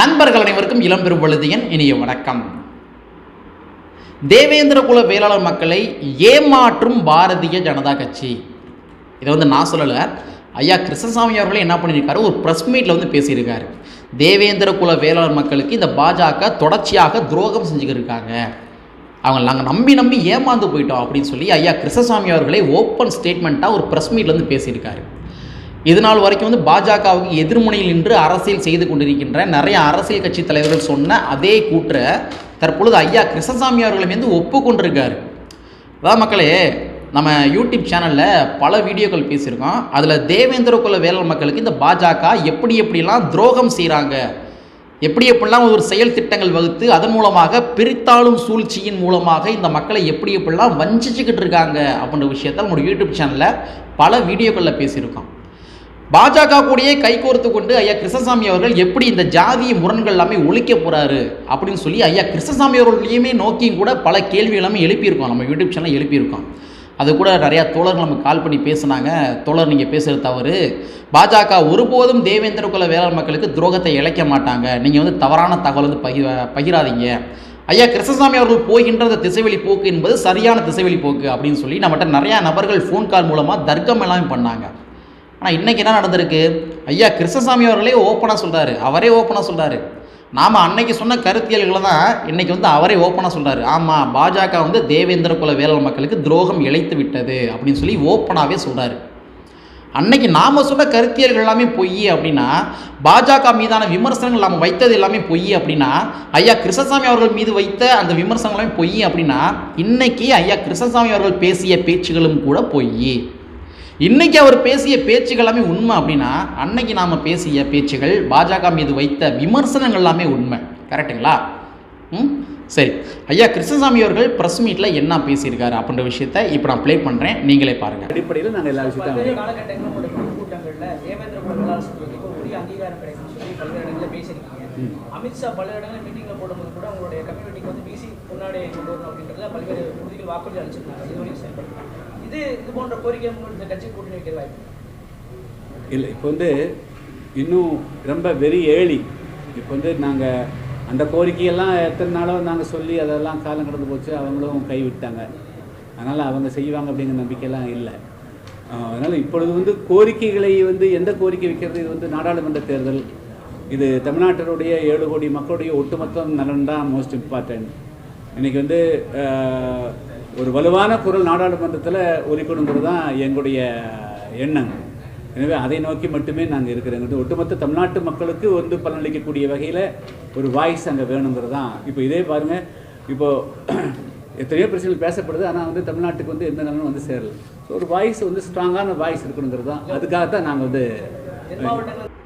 நண்பர்கள் அனைவருக்கும் இளம்பெரும் வழுதியன் இனிய வணக்கம். தேவேந்திர குல வேளாளர் மக்களை ஏமாற்றும் பாரதிய ஜனதா கட்சி. இதை வந்து நான் சொல்லலை. ஐயா கிருஷ்ணசாமி அவர்களே என்ன பண்ணியிருக்காரு? ஒரு ப்ரெஸ் மீட்டில் வந்து பேசியிருக்காரு. தேவேந்திர குல வேளாளர் மக்களுக்கு இந்த பாஜக தொடர்ச்சியாக துரோகம் செஞ்சுக்கிருக்காங்க. அவங்க நாங்கள் நம்பி நம்பி ஏமாந்து போயிட்டோம் அப்படின்னு சொல்லி ஐயா கிருஷ்ணசாமி அவர்களே ஓப்பன் ஸ்டேட்மெண்ட்டாக ஒரு ப்ரெஸ் மீட்டில் வந்து பேசியிருக்காரு. இது நாள் வரைக்கும் வந்து பாஜகவுக்கு எதிர்முனையில் நின்று அரசியல் செய்து கொண்டிருக்கின்ற நிறைய அரசியல் கட்சி தலைவர்கள் சொன்ன அதே கூற்றை தற்பொழுது ஐயா கிருஷ்ணசாமி அவர்கள் வந்து ஒப்புக்கொண்டிருக்காரு. அதான் மக்களே நம்ம யூடியூப் சேனலில் பல வீடியோக்கள் பேசியிருக்கோம். அதில் தேவேந்திர குல வேளாண் மக்களுக்கு இந்த பாஜக எப்படி எப்படிலாம் துரோகம் செய்கிறாங்க எப்படி எப்படிலாம் ஒரு செயல் திட்டங்கள் வகுத்து அதன் மூலமாக பிரித்தாளும் சூழ்ச்சியின் மூலமாக இந்த மக்களை எப்படி எப்படிலாம் வஞ்சிச்சுக்கிட்டு இருக்காங்க அப்படின்ற விஷயத்த நம்மளோட யூடியூப் சேனலில் பல வீடியோக்களில் பேசியிருக்கோம். பாஜக கூடயே கைகோர்த்து கொண்டு ஐயா கிருஷ்ணசாமி அவர்கள் எப்படி இந்த ஜாதிய முரண்கள் எல்லாமே ஒழிக்க போறாரு அப்படின்னு சொல்லி ஐயா கிருஷ்ணசாமி அவர்களையுமே நோக்கியும் கூட பல கேள்வி எல்லாமே எழுப்பியிருக்கோம். நம்ம யூடியூப் சேனல் எழுப்பியிருக்கோம். அது கூட நிறையா தோழர்கள் நம்ம கால் பண்ணி பேசுனாங்க. தோழர் நீங்கள் பேசுகிறது தவறு. பாஜக ஒருபோதும் தேவேந்திர குல வேளாண் மக்களுக்கு துரோகத்தை இழைக்க மாட்டாங்க. நீங்கள் வந்து தவறான தகவல் வந்து பகி பகிராதீங்க. ஐயா கிருஷ்ணசாமி அவர்கள் போகின்ற அந்த திசைவெளி போக்கு என்பது சரியான திசைவெளி போக்கு அப்படின்னு சொல்லி நம்மகிட்ட நிறையா நபர்கள் ஃபோன் கால் மூலமாக தர்க்கம் எல்லாமே பண்ணாங்க. ஆனால் இன்றைக்கி என்ன நடந்திருக்கு? ஐயா கிருஷ்ணசாமி அவர்களே ஓப்பனாக சொல்கிறாரு அவரே ஓப்பனாக சொல்கிறாரு நாம் அன்னைக்கு சொன்ன கருத்தியல்களை தான் இன்றைக்கி வந்து அவரே ஓப்பனாக சொல்கிறாரு ஆமாம் பாஜக வந்து தேவேந்திர குல வேளாண் மக்களுக்கு துரோகம் இழைத்து விட்டது அப்படின்னு சொல்லி ஓப்பனாகவே சொல்கிறாரு அன்னைக்கு நாம் சொன்ன கருத்தியல்கள் எல்லாமே பொய் அப்படின்னா பாஜக மீதான விமர்சனங்கள் நாம் வைத்தது எல்லாமே பொய் அப்படின்னா ஐயா கிருஷ்ணசாமி அவர்கள் மீது வைத்த அந்த விமர்சனங்கள் எல்லாமே பொய் அப்படின்னா இன்றைக்கி ஐயா கிருஷ்ணசாமி அவர்கள் பேசிய பேச்சுகளும் கூட பொய். இன்னைக்கு அவர் பேசிய பேச்சுகள் எல்லாமே உண்மை அப்படின்னா அன்னைக்கு நாம் பேசிய பேச்சுகள் பாஜக மீது வைத்த விமர்சனங்கள் எல்லாமே உண்மை. கரெக்டுங்களா ம்? சரி. ஐயா கிருஷ்ணசாமி அவர்கள் ப்ரெஸ் மீட்டில் என்ன பேசியிருக்காரு அப்படின்ற விஷயத்த இப்போ நான் ப்ளே பண்ணுறேன் நீங்களே பாருங்கள் அடிப்படையில் நாங்கள் எல்லா விஷயத்தையும் அமித்ஷா பல இடங்களில் மீட்டிங்ல போடும்போது கூட உங்களுடைய கம்யூனிட்டிக்கு வந்து பிசி முன்னாடி கொண்டு வரணும் அப்படின்றதுல பல்வேறு உறுதிகள் வாக்குறுதி அளிச்சிருக்காங்க இது வரையும் வந்து இது போன்ற கோரிக்கை உங்களுடைய கட்சி கூட்டணி வைக்க வாய்ப்பு இல்லை இப்போ வந்து இன்னும் ரொம்ப வெரி ஏர்லி இப்போ வந்து நாங்கள் அந்த கோரிக்கையெல்லாம் எத்தனை நாளோ நாங்கள் சொல்லி அதெல்லாம் காலம் கடந்து போச்சு அவங்களும் கைவிட்டாங்க அதனால் அவங்க செய்வாங்க அப்படிங்கிற நம்பிக்கையெல்லாம் இல்லை. அதனால் இப்பொழுது வந்து கோரிக்கைகளை வந்து எந்த கோரிக்கை வைக்கிறது? இது வந்து நாடாளுமன்ற தேர்தல். இது தமிழ்நாட்டினுடைய ஏழு கோடி மக்களுடைய ஒட்டுமொத்த நலன் தான் மோஸ்ட் இம்பார்ட்டன்ட் இன்றைக்கி வந்து ஒரு வலுவான குரல் நாடாளுமன்றத்தில் ஒலிக்கணுங்கிறது தான் எங்களுடைய எண்ணம். எனவே அதை நோக்கி மட்டுமே நாங்கள் இருக்கிறோங்கிறது. ஒட்டுமொத்த தமிழ்நாட்டு மக்களுக்கு வந்து பலனளிக்கக்கூடிய வகையில் ஒரு வாய்ஸ் அங்கே வேணுங்கிறது தான் இப்போ இதே பாருங்கள் இப்போது எத்தனையோ பிரச்சனைகள் பேசப்படுது ஆனால் வந்து தமிழ்நாட்டுக்கு வந்து எந்த நிலமும் வந்து சேரல. ஸோ ஒரு வாய்ஸ் வந்து ஸ்ட்ராங்கான வாய்ஸ் இருக்கணுங்கிறது தான் அதுக்காக தான் நாங்கள் வந்து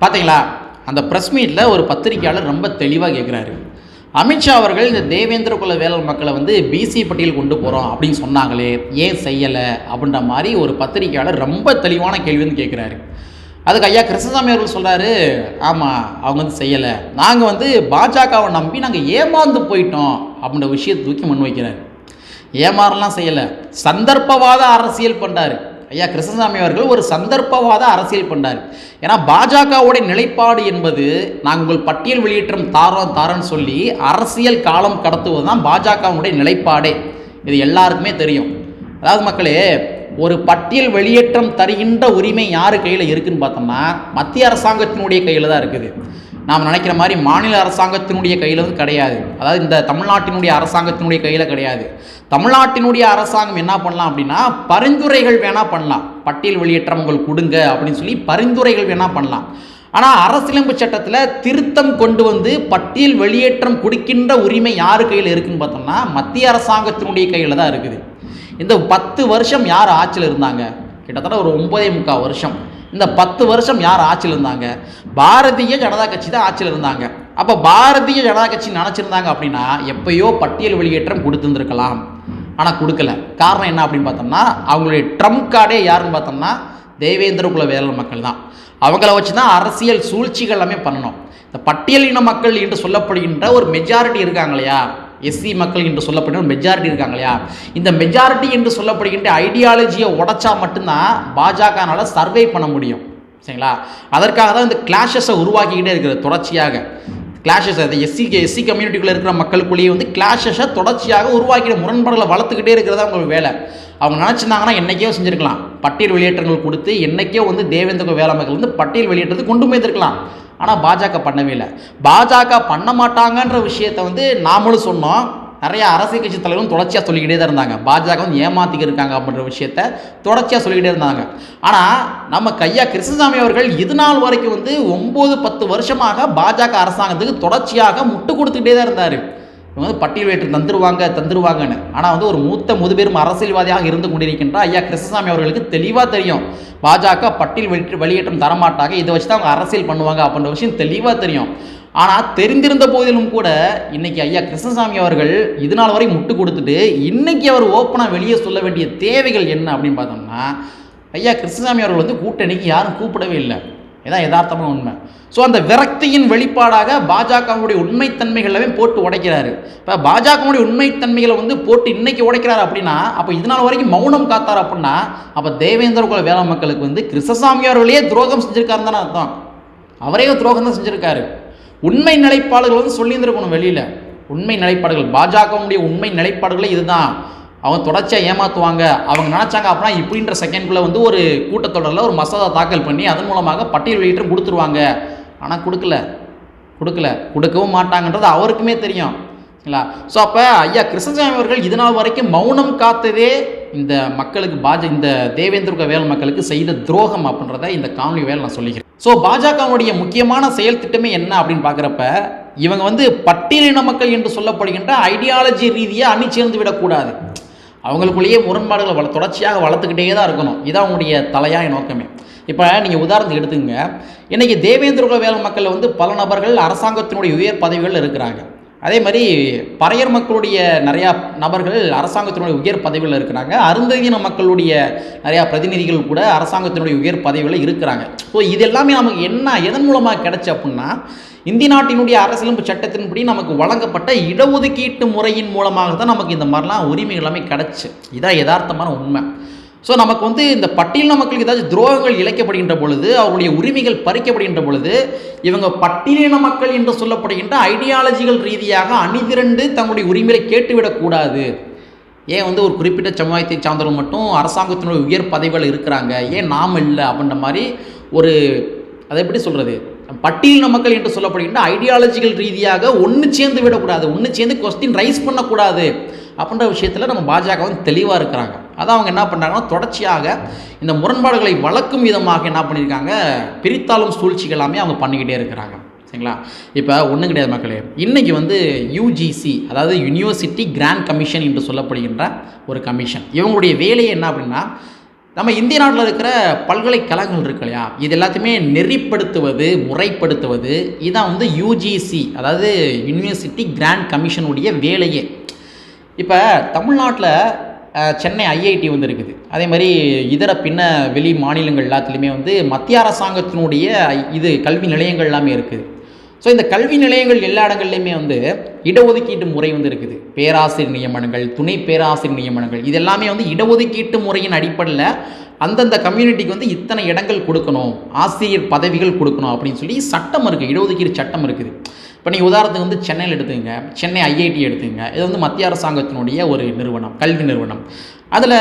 பார்த்தீங்களா அந்த ப்ரெஸ் மீட்டில் ஒரு பத்திரிக்கையாளர் ரொம்ப தெளிவாக கேட்குறாரு அமித்ஷா அவர்கள் இந்த தேவேந்திர குல வேளாண் மக்களை வந்து பிசி பட்டியல் கொண்டு போகிறோம் அப்படின்னு சொன்னாங்களே ஏன் செய்யலை அப்படின்ற மாதிரி ஒரு பத்திரிக்கையாளர் ரொம்ப தெளிவான கேள்வி வந்து கேட்குறாரு அதுக்கு ஐயா கிருஷ்ணசாமி அவர்கள் சொல்கிறாரு ஆமாம் அவங்க வந்து செய்யலை. நாங்கள் வந்து பாஜகவை நம்பி நாங்கள் ஏமாந்து போயிட்டோம் அப்படின்ற விஷயத்தை தூக்கி முன் வைக்கிறாரு. ஏமாறலாம் செய்யலை. சந்தர்ப்பவாத அரசியல் பண்ணுறாரு ஐயா கிருஷ்ணசாமி அவர்கள் ஒரு சந்தர்ப்பவாத அரசியல் பண்ணார். ஏன்னா பாஜகவுடைய நிலைப்பாடு என்பது நாங்கள் உங்கள் பட்டியல் வெளியேற்றம் தாரோம் தாரன்னு சொல்லி அரசியல் காலம் கடத்துவது தான் பாஜகவுடைய நிலைப்பாடே. இது எல்லாருக்குமே தெரியும். அதாவது மக்களே ஒரு பட்டியல் வெளியேற்றம் தருகின்ற உரிமை யார் கையில் இருக்குன்னு பார்த்தோம்னா மத்திய அரசாங்கத்தினுடைய கையில் தான் இருக்குது. நாம் நினைக்கிற மாதிரி மாநில அரசாங்கத்தினுடைய கையில் வந்து கிடையாது. அதாவது இந்த தமிழ்நாட்டினுடைய அரசாங்கத்தினுடைய கையில் கிடையாது. தமிழ்நாட்டினுடைய அரசாங்கம் என்ன பண்ணலாம் அப்படின்னா பரிந்துரைகள் வேணால் பண்ணலாம். பட்டியல் வெளியேற்றம் உங்களுக்கு கொடுங்க அப்படின்னு சொல்லி பரிந்துரைகள் வேணால் பண்ணலாம். ஆனால் அரசியலமைப்பு சட்டத்தில் திருத்தம் கொண்டு வந்து பட்டியல் வெளியேற்றம் கொடுக்கின்ற உரிமை யார் கையில் இருக்குன்னு பார்த்தோம்னா மத்திய அரசாங்கத்தினுடைய கையில் தான் இருக்குது. இந்த பத்து வருஷம் யார் ஆட்சியில் இருந்தாங்க? கிட்டத்தட்ட ஒரு ஒன்பதே முக்கால் வருஷம். இந்த பத்து வருஷம் யார் ஆட்சியில் இருந்தாங்க? பாரதிய ஜனதா கட்சி தான் ஆட்சியில் இருந்தாங்க. அப்போ பாரதிய ஜனதா கட்சி நினச்சிருந்தாங்க அப்படின்னா எப்பயோ பட்டியல் வெளியேற்றம் கொடுத்துருந்துருக்கலாம். ஆனால் கொடுக்கல. காரணம் என்ன அப்படின்னு பார்த்தோம்னா அவங்களுடைய ட்ரம்ப் கார்டே யாருன்னு பார்த்தோம்னா தேவேந்திர குல வேளாண் மக்கள் தான். அவங்கள வச்சு தான் அரசியல் சூழ்ச்சிகள் எல்லாமே பண்ணணும். இந்த பட்டியலின மக்கள் என்று சொல்லப்படுகின்ற ஒரு மெஜாரிட்டி இருக்காங்க இல்லையா? எஸ்சி மக்கள் என்று சொல்லப்படுகிற ஒரு மெஜாரிட்டி இருக்காங்க இல்லையா இந்த மெஜாரிட்டி என்று சொல்லப்படுகின்ற ஐடியாலஜியை உடைச்சா மட்டும்தான் பாஜகனால் சர்வே பண்ண முடியும். சரிங்களா? அதற்காக தான் இந்த கிளாஷஸை உருவாக்கிக்கிட்டே இருக்கிறது தொடர்ச்சியாக. கிளாஷஸ் அது எஸ்சி எஸ்சி கம்யூனிட்டிக்குள்ளே இருக்கிற மக்களுக்குள்ளேயே வந்து கிளாஷஸை தொடர்ச்சியாக உருவாக்கிற முரண்பாடுகளை வளர்த்துக்கிட்டே இருக்கிறது அவங்க வேலை. அவங்க நினச்சிருந்தாங்கன்னா என்னைக்கோ செஞ்சுருக்கலாம். பட்டியல் வெளியேற்றங்கள் கொடுத்து என்னைக்கோ வந்து தேவேந்திர வேளாண்மைகள் வந்து பட்டியல் வெளியேற்றத்துக்கு கொண்டு போயிருக்கலாம் ஆனால் பாஜக பண்ணவே இல்லை. பாஜக பண்ண மாட்டாங்கன்ற விஷயத்தை வந்து நாமளும் சொன்னோம். நிறைய அரசியல் கட்சி தலைவரும் தொடர்ச்சியாக சொல்லிக்கிட்டே தான் இருந்தாங்க. பாஜக வந்து ஏமாத்திக்க இருக்காங்க அப்படின்ற விஷயத்த தொடர்ச்சியாக சொல்லிக்கிட்டே இருந்தாங்க. ஆனால் நம்ம கையா கிருஷ்ணசாமி அவர்கள் இது நாள் வரைக்கும் வந்து ஒம்பது பத்து வருஷமாக பாஜக அரசாங்கத்துக்கு தொடர்ச்சியாக முட்டு கொடுத்துக்கிட்டே தான் இருந்தார். இவங்க வந்து பட்டியல் வேற்று தந்துருவாங்க தந்துருவாங்கன்னு. ஆனால் வந்து ஒரு மூத்த முதுபெரும் அரசியல்வாதியாக இருந்து கொண்டிருக்கின்ற ஐயா கிருஷ்ணசாமி அவர்களுக்கு தெளிவாக தெரியும். பாஜக பட்டியல் வெளியேற்ற வெளியேற்றம் தரமாட்டாங்க இதை வச்சு தான் அவங்க அரசியல் பண்ணுவாங்க அப்படின்ற விஷயம் தெளிவாக தெரியும். ஆனால் தெரிந்திருந்த போதிலும் கூட இன்னைக்கு ஐயா கிருஷ்ணசாமி அவர்கள் இது நாள் வரை முட்டு கொடுத்துட்டு இன்னைக்கு அவர் ஓப்பனாக வெளியே சொல்ல வேண்டிய தேவைகள் என்ன அப்படின்னு பார்த்தோம்னா ஐயா கிருஷ்ணசாமி அவர்கள் வந்து கூட்டணிக்கு யாரும் கூப்பிடவே இல்லை. இதான் யதார்த்தமான உண்மை. ஸோ அந்த விரக்தியின் வெளிப்பாடாக பாஜகவுடைய உண்மைத்தன்மைகளவே போட்டு உடைக்கிறாரு. இப்போ பாஜகவுடைய உண்மைத்தன்மைகளை வந்து போட்டு இன்னைக்கு உடைக்கிறாரு அப்படின்னா அப்போ இதனால் வரைக்கும் மௌனம் காத்தார் அப்படின்னா அப்போ தேவேந்திர குல வேளாண் மக்களுக்கு வந்து கிருஷ்ணசாமி அவர்களே துரோகம் செஞ்சிருக்காருன்னு தானே அர்த்தம். அவரே துரோகம் தான் செஞ்சிருக்காரு. உண்மை நிலைப்பாடுகள் வந்து சொல்லியிருந்திருக்கணும் வெளியில். உண்மை நிலைப்பாடுகள் பாஜகவுடைய உண்மை நிலைப்பாடுகளே இதுதான். அவங்க தொடர்ச்சியாக ஏமாற்றுவாங்க அவங்க நினச்சாங்க அப்படின்னா இப்படின்ற செகண்ட்குள்ளே வந்து ஒரு கூட்டத்தொடரில் ஒரு மசோதா தாக்கல் பண்ணி அதன் மூலமாக பட்டியல் வெளியிட்டும் கொடுத்துருவாங்க. ஆனால் கொடுக்கல. கொடுக்கல. கொடுக்கவும் மாட்டாங்கன்றது அவருக்குமே தெரியும். சரிங்களா ஸோ அப்போ ஐயா கிருஷ்ணசாமி அவர்கள் இது நாள் வரைக்கும் மௌனம் காத்ததே இந்த மக்களுக்கு பாஜ இந்த தேவேந்திர வேல் மக்களுக்கு செய்த துரோகம் அப்படின்றத இந்த காணொலி வேலை நான் சொல்லிக்கிறேன். ஸோ பாஜகவுடைய முக்கியமான செயல் திட்டமே என்ன அப்படின்னு பார்க்குறப்ப இவங்க வந்து பட்டியலின மக்கள் என்று சொல்லப்படுகின்ற ஐடியாலஜி ரீதியாக அணி சேர்ந்து விடக்கூடாது. அவங்களுக்குள்ளேயே முரண்பாடுகளை வள தொடர்ச்சியாக வளர்த்துக்கிட்டே தான் இருக்கணும். இதான் அவங்களுடைய தலையாய நோக்கமே. இப்போ நீங்கள் உதாரணத்துக்கு எடுத்துங்க இன்றைக்கி தேவேந்திர வேலை மக்கள் வந்து பல நபர்கள் அரசாங்கத்தினுடைய உயர் பதவிகள் இருக்கிறாங்க. அதே மாதிரி பறையர் மக்களுடைய நிறையா நபர்கள் அரசாங்கத்தினுடைய உயர் பதவியில் இருக்கிறாங்க. அருந்ததியின மக்களுடைய நிறையா பிரதிநிதிகள் கூட அரசாங்கத்தினுடைய உயர் பதவிகளில் இருக்கிறாங்க. ஸோ இது எல்லாமே நமக்கு என்ன எதன் மூலமாக கிடைச்சி அப்படின்னா இந்திய நாட்டினுடைய அரசியலமைப்பு சட்டத்தின்படி நமக்கு வழங்கப்பட்ட இடஒதுக்கீட்டு முறையின் மூலமாக தான் நமக்கு இந்த மாதிரிலாம் உரிமை எல்லாமே கிடச்சி. இதான் யதார்த்தமான உண்மை. ஸோ நமக்கு வந்து இந்த பட்டியலின மக்களுக்கு ஏதாச்சும் துரோகங்கள் இழைக்கப்படுகின்ற பொழுது அவருடைய உரிமைகள் பறிக்கப்படுகின்ற பொழுது இவங்க பட்டியலின மக்கள் என்று சொல்லப்படுகின்ற ஐடியாலஜிகள் ரீதியாக அணிதிரண்டு தங்களுடைய உரிமைகளை கேட்டுவிடக்கூடாது ஏன் வந்து ஒரு குறிப்பிட்ட சமுதாயத்தை சார்ந்தவர்கள் மட்டும் அரசாங்கத்தினுடைய உயர் பதவிகள் இருக்கிறாங்க? ஏன் நாம் இல்லை? அப்படின்ற மாதிரி ஒரு அதை எப்படி சொல்கிறது பட்டியலின மக்கள் என்று சொல்லப்படுகின்ற ஐடியாலஜிகள் ரீதியாக ஒன்று சேர்ந்து விடக்கூடாது ஒன்று சேர்ந்து கொஸ்டின் ரைஸ் பண்ணக்கூடாது அப்படின்ற விஷயத்தில் நம்ம பாஜக வந்து தெளிவாக இருக்கிறாங்க. அதான் அவங்க என்ன பண்ணுறாங்கன்னா தொடர்ச்சியாக இந்த முரண்பாடுகளை வளர்க்கும் விதமாக என்ன பண்ணியிருக்காங்க பிரித்தாளும் சூழ்ச்சிகள் எல்லாமே அவங்க பண்ணிக்கிட்டே இருக்கிறாங்க. சரிங்களா? இப்போ ஒன்றும் கிடையாது மக்களே. இன்றைக்கி வந்து யூஜிசி அதாவது யூனிவர்சிட்டி கிராண்ட் கமிஷன் என்று சொல்லப்படுகின்ற ஒரு கமிஷன் இவங்களுடைய வேலையை என்ன அப்படின்னா நம்ம இந்திய நாட்டில் இருக்கிற பல்கலைக்கழகங்கள் இருக்கு இல்லையா? இது எல்லாத்தையுமே நெறிப்படுத்துவது முறைப்படுத்துவது இதான் வந்து யூஜிசி அதாவது யூனிவர்சிட்டி கிராண்ட் கமிஷனுடைய வேலையே. இப்போ தமிழ்நாட்டில் சென்னை ஐஐடி வந்து இருக்குது அதே மாதிரி இதர பின்ன வெளி மாநிலங்கள் எல்லாத்துலேயுமே வந்து மத்திய அரசாங்கத்தினுடைய இது கல்வி நிலையங்கள் எல்லாமே இருக்குது. ஸோ இந்த கல்வி நிலையங்கள் எல்லா இடங்கள்லையுமே வந்து இடஒதுக்கீட்டு முறை வந்து இருக்குது. பேராசிரியர் நியமனங்கள் துணை பேராசிரியர் நியமனங்கள் இது எல்லாமே வந்து இடஒதுக்கீட்டு முறையின் அடிப்படையில் அந்தந்த கம்யூனிட்டிக்கு வந்து இத்தனை இடங்கள் கொடுக்கணும் ஆசிரியர் பதவிகள் கொடுக்கணும் அப்படின்னு சொல்லி சட்டம் இருக்குது இடஒதுக்கீடு சட்டம் இருக்குது. இப்போ நீங்கள் உதாரணத்துக்கு வந்து சென்னையில் எடுத்துங்க சென்னை ஐஐடி எடுத்துங்க இது வந்து மத்திய அரசாங்கத்தினுடைய ஒரு நிறுவனம் கல்வி நிறுவனம். அதில்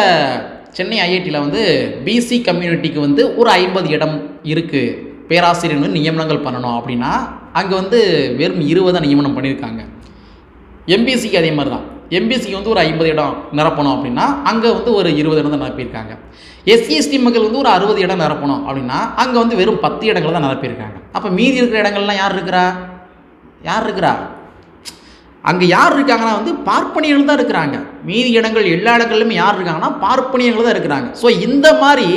சென்னை ஐஐடியில் வந்து பிசி கம்யூனிட்டிக்கு வந்து ஒரு ஐம்பது இடம் இருக்குது பேராசிரியர்கள் நியமனங்கள் பண்ணணும் அப்படின்னா அங்கே வந்து வெறும் இருபதை நியமனம் பண்ணியிருக்காங்க. எம்பிசிக்கு அதே மாதிரி தான். எம்பிசிக்கு வந்து ஒரு ஐம்பது இடம் நிரப்பணும் அப்படின்னா அங்கே வந்து ஒரு இருபது இடம் தான் நிரப்பியிருக்காங்க எஸ்சிஎஸ்டி மக்கள் வந்து ஒரு அறுபது இடம் நிரப்பணும் அப்படின்னா அங்கே வந்து வெறும் பத்து இடங்கள் தான் நிரப்பியிருக்காங்க. அப்போ மீதி இருக்கிற இடங்கள்லாம் யார் இருக்கிறா? யார் இருக்கிறா அங்கே யார் இருக்காங்கன்னா வந்து பார்ப்பனியர்கள் தான் இருக்கிறாங்க. மீதி இடங்கள் எல்லா இடங்கள்லையுமே யார் இருக்காங்கன்னா பார்ப்பனியர்கள் தான் இருக்கிறாங்க. ஸோ இந்த மாதிரி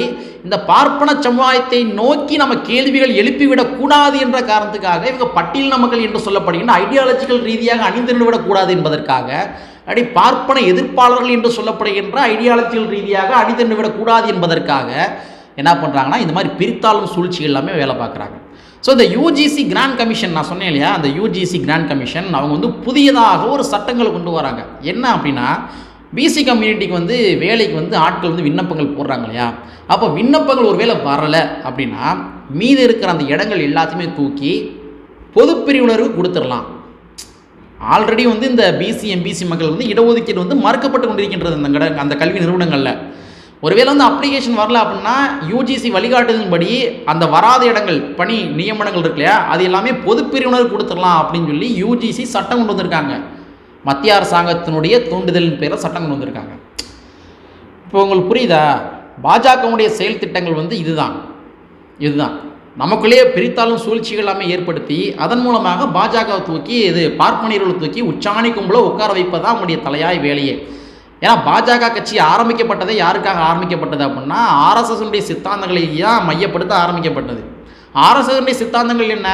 இந்த பார்ப்பன சமுதாயத்தை நோக்கி நம்ம கேள்விகள் எழுப்பிவிடக்கூடாது என்ற காரணத்துக்காக இவங்க பட்டியல் மக்கள் என்று சொல்லப்படுகின்ற ஐடியாலஜிக்கல் ரீதியாக அணிந்திருந்து விடக்கூடாது என்பதற்காக அப்படி பார்ப்பன எதிர்ப்பாளர்கள் என்று சொல்லப்படுகின்ற ஐடியாலஜிக்கல் ரீதியாக அணிந்திருந்து விடக்கூடாது என்பதற்காக என்ன பண்ணுறாங்கன்னா இந்த மாதிரி பிரித்தாளும் சூழ்ச்சி எல்லாமே வேலை பார்க்குறாங்க. ஸோ இந்த யூஜிசி கிராண்ட் கமிஷன் நான் சொன்னேன் இல்லையா? அந்த யூஜிசி கிராண்ட் கமிஷன் அவங்க வந்து புதியதாக ஒரு சட்டங்களை கொண்டு வராங்க. என்ன அப்படின்னா பிசி கம்யூனிட்டிக்கு வந்து வேலைக்கு வந்து ஆட்கள் வந்து விண்ணப்பங்கள் போடுறாங்க இல்லையா? அப்போ விண்ணப்பங்கள் ஒரு வேளை வரலை அப்படின்னா மீதி இருக்கிற அந்த இடங்கள் எல்லாத்தையுமே தூக்கி பொதுப்பிரிவினருக்கு கொடுத்துடலாம். ஆல்ரெடி வந்து இந்த பிசி எம்பிசி மக்கள் வந்து இடஒதுக்கீடு வந்து மறுக்கப்பட்டு கொண்டிருக்கின்றது அந்த கட அந்த கல்வி நிறுவனங்களில். ஒருவேளை வந்து அப்ளிகேஷன் வரல அப்படின்னா யூஜிசி வழிகாட்டுதலின்படி அந்த வராத இடங்கள் பணி நியமனங்கள் இருக்கு இல்லையா? அது எல்லாமே பொது பிரிவினர் கொடுத்துடலாம் அப்படின்னு சொல்லி யூஜிசி சட்டம் கொண்டு வந்திருக்காங்க. மத்திய அரசாங்கத்தினுடைய தூண்டுதலின் பேரில் சட்டம் கொண்டு வந்திருக்காங்க. இப்போ உங்களுக்கு புரியுதா? பாஜகவுடைய செயல் திட்டங்கள் வந்து இதுதான். இதுதான். நமக்குள்ளேயே பிரித்தாலும் சூழ்ச்சிகள் எல்லாமே ஏற்படுத்தி அதன் மூலமாக பாஜகவை தூக்கி இது பார்ப்பனியர்களை தூக்கி உச்சாணி கும்பல உட்கார வைப்பதான் அவங்களுடைய தலையாய் வேலையே. ஏன்னா பாஜக கட்சி ஆரம்பிக்கப்பட்டதே யாருக்காக ஆரம்பிக்கப்பட்டது அப்படின்னா ஆர்எஸ்எஸ்னுடைய சித்தாந்தங்களை தான் மையப்படுத்த ஆரம்பிக்கப்பட்டது. ஆர்எஸ்எஸ்னுடைய சித்தாந்தங்கள் என்ன?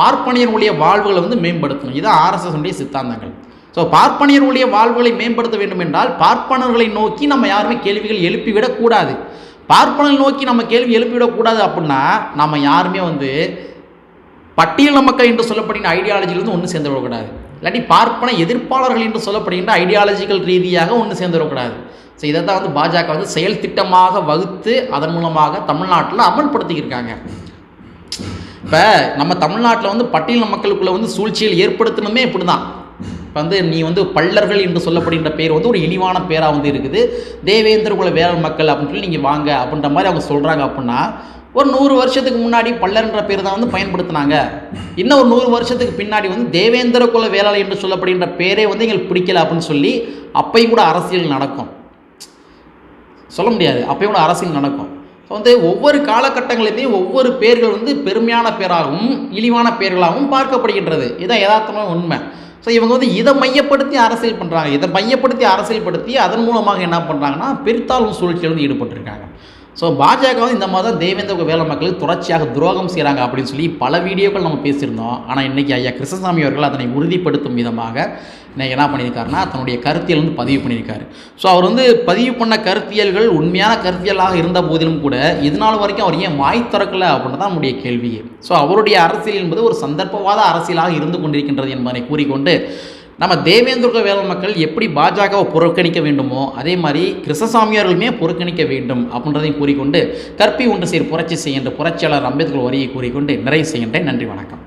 பார்ப்பனியர்களுடைய வாழ்வுகளை வந்து மேம்படுத்தணும். இதுதான் ஆர்எஸ்எஸ்னுடைய சித்தாந்தங்கள். ஸோ பார்ப்பனியர்களுடைய வாழ்வுகளை மேம்படுத்த வேண்டும் என்றால் பார்ப்பனர்களை நோக்கி நம்ம யாருமே கேள்விகள் எழுப்பிவிடக்கூடாது. பார்ப்பனர்கள் நோக்கி நம்ம கேள்வி எழுப்பிவிடக்கூடாது அப்படின்னா நம்ம யாருமே வந்து பட்டியல மக்கள் என்று சொல்லப்படுகின்ற ஐடியாலஜிலிருந்து ஒன்று சேர்ந்து விடக்கூடாது இல்லாட்டி பார்ப்பன எதிர்ப்பாளர்கள் என்று சொல்லப்படுகின்ற ஐடியாலஜிக்கல் ரீதியாக ஒன்று சேர்ந்து விடக்கூடாது ஸோ இதை தான் வந்து பாஜக வந்து செயல் திட்டமாக வகுத்து அதன் மூலமாக தமிழ்நாட்டில் அமல்படுத்தியிருக்காங்க இப்போ நம்ம தமிழ்நாட்டில் வந்து பட்டியல மக்களுக்குள்ள வந்து சூழ்ச்சியில் ஏற்படுத்தணுமே இப்படி தான் இப்போ வந்து நீ வந்து பள்ளர்கள் என்று சொல்லப்படுகின்ற பேர் வந்து ஒரு இழிவான பேராக வந்து இருக்குது. தேவேந்திர குல வேளாண் மக்கள் அப்படின்னு சொல்லி நீங்கள் வாங்க அப்படின்ற மாதிரி அவங்க சொல்கிறாங்க அப்படின்னா ஒரு நூறு வருஷத்துக்கு முன்னாடி பல்லர்ன்ற பேர் தான் வந்து பயன்படுத்தினாங்க. இன்னும் ஒரு நூறு வருஷத்துக்கு பின்னாடி வந்து தேவேந்திர குல வேளாளி என்று சொல்லப்படுகின்ற பேரே வந்து எங்களுக்கு பிடிக்கல அப்படின்னு சொல்லி அப்பையும் கூட அரசியல் நடக்கும். சொல்ல முடியாது. அப்பையும் கூட அரசியல் நடக்கும். ஸோ வந்து ஒவ்வொரு காலகட்டங்களிலையும் ஒவ்வொரு பேர்கள் வந்து பெருமையான பேராகவும் இழிவான பேர்களாகவும் பார்க்கப்படுகின்றது. இதுதான் யதார்த்தமான உண்மை. ஸோ இவங்க வந்து இதை மையப்படுத்தி அரசியல் பண்ணுறாங்க இதை மையப்படுத்தி அரசியல்படுத்தி அதன் மூலமாக என்ன பண்ணுறாங்கன்னா பெருத்தாளும் சூழ்ச்சியில் வந்து ஈடுபட்டிருக்காங்க. ஸோ பாஜக வந்து இந்த மாதிரி தான் தேவேந்திர வேலை மக்களுக்கு தொடர்ச்சியாக துரோகம் செய்கிறாங்க அப்படின்னு சொல்லி பல வீடியோக்கள் நம்ம பேசியிருந்தோம். ஆனால் இன்றைக்கி ஐயா கிருஷ்ணசாமி அவர்கள் அதனை உறுதிப்படுத்தும் விதமாக இன்னைக்கு என்ன பண்ணியிருக்காருன்னா தன்னுடைய கருத்தியல் வந்து பதிவு பண்ணியிருக்காரு. ஸோ அவர் வந்து பதிவு பண்ண கருத்தியல்கள் உண்மையான கருத்தியலாக இருந்த போதிலும் கூட இதனால் வரைக்கும் அவர் ஏன் வாய் திறக்கலை அப்படின்னு தான் நம்முடைய கேள்வியே ஸோ அவருடைய அரசியல் என்பது ஒரு சந்தர்ப்பவாத அரசியலாக இருந்து கொண்டிருக்கின்றது என்பதை கூறிக்கொண்டு நம்ம தேவேந்திர வேளாண் மக்கள் எப்படி பாஜகவை புறக்கணிக்க வேண்டுமோ அதே மாதிரி கிருஷ்ணசாமியார்களுமே புறக்கணிக்க வேண்டும் அப்படின்றதையும் கூறிக்கொண்டு கற்பி ஒன்று சீர் புரட்சி செய்கின்ற புரட்சியாளர் அம்பேத்கர் வரியை கூறிக்கொண்டு நிறைவு செய்கின்றேன். நன்றி வணக்கம்.